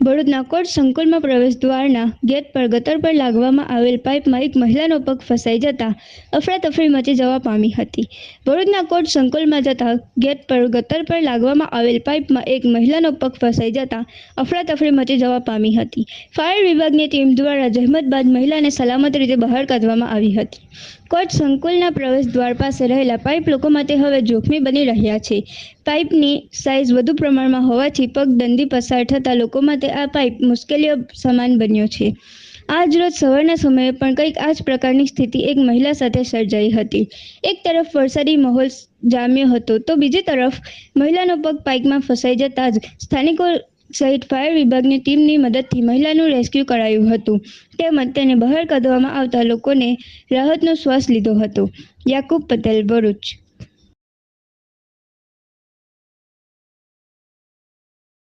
ભરૂચના કોટ સંકુલમાં પ્રવેશ દ્વારના ગેટ પર ગટર પર લાગવામાં આવેલ પાઇપમાં એક મહિલાનો પગ ફસાઈ જતા અફરાતફરી મચી જવા પામી હતી. ભરૂચના કોટ સંકુલમાં જતા ગેટ પર ગટર પર લાગવામાં આવેલ પાઇપમાં એક મહિલાનો પગ ફસાઈ જતા અફરાતફરી મચી જવા પામી હતી. ફાયર વિભાગની ટીમ દ્વારા જહેમત બાદ મહિલાને સલામત રીતે બહાર કાઢવામાં આવી હતી. કોટ સંકુલના પ્રવેશ દ્વાર પાસે રહેલા પાઇપ લોકો માટે હવે જોખમી બની રહ્યા છે. પાઇપની સાઇઝ વધુ પ્રમાણમાં હોવાથી પગ દંડી પસાર થતા લોકો માટે આ પાઇપ મુશ્કેલીઓ સમાન બન્યો છે. આજ રોજ સવારના સમયે પણ કંઈક આ જ પ્રકારની સ્થિતિ એક મહિલા સાથે સર્જાઈ હતી. એક તરફ વરસાદી માહોલ જામ્યો હતો તો બીજી તરફ મહિલાનો પગ પાઇપમાં ફસાઈ જતા જ સ્થાનિકો સહિત ફાયર વિભાગની ટીમની મદદથી મહિલાનું રેસ્ક્યુ કરાયું હતું. તેમજ તેને બહાર કાઢવામાં આવતા લોકોને રાહતનો શ્વાસ લીધો હતો. યાકુબ પટેલ, ભરૂચ.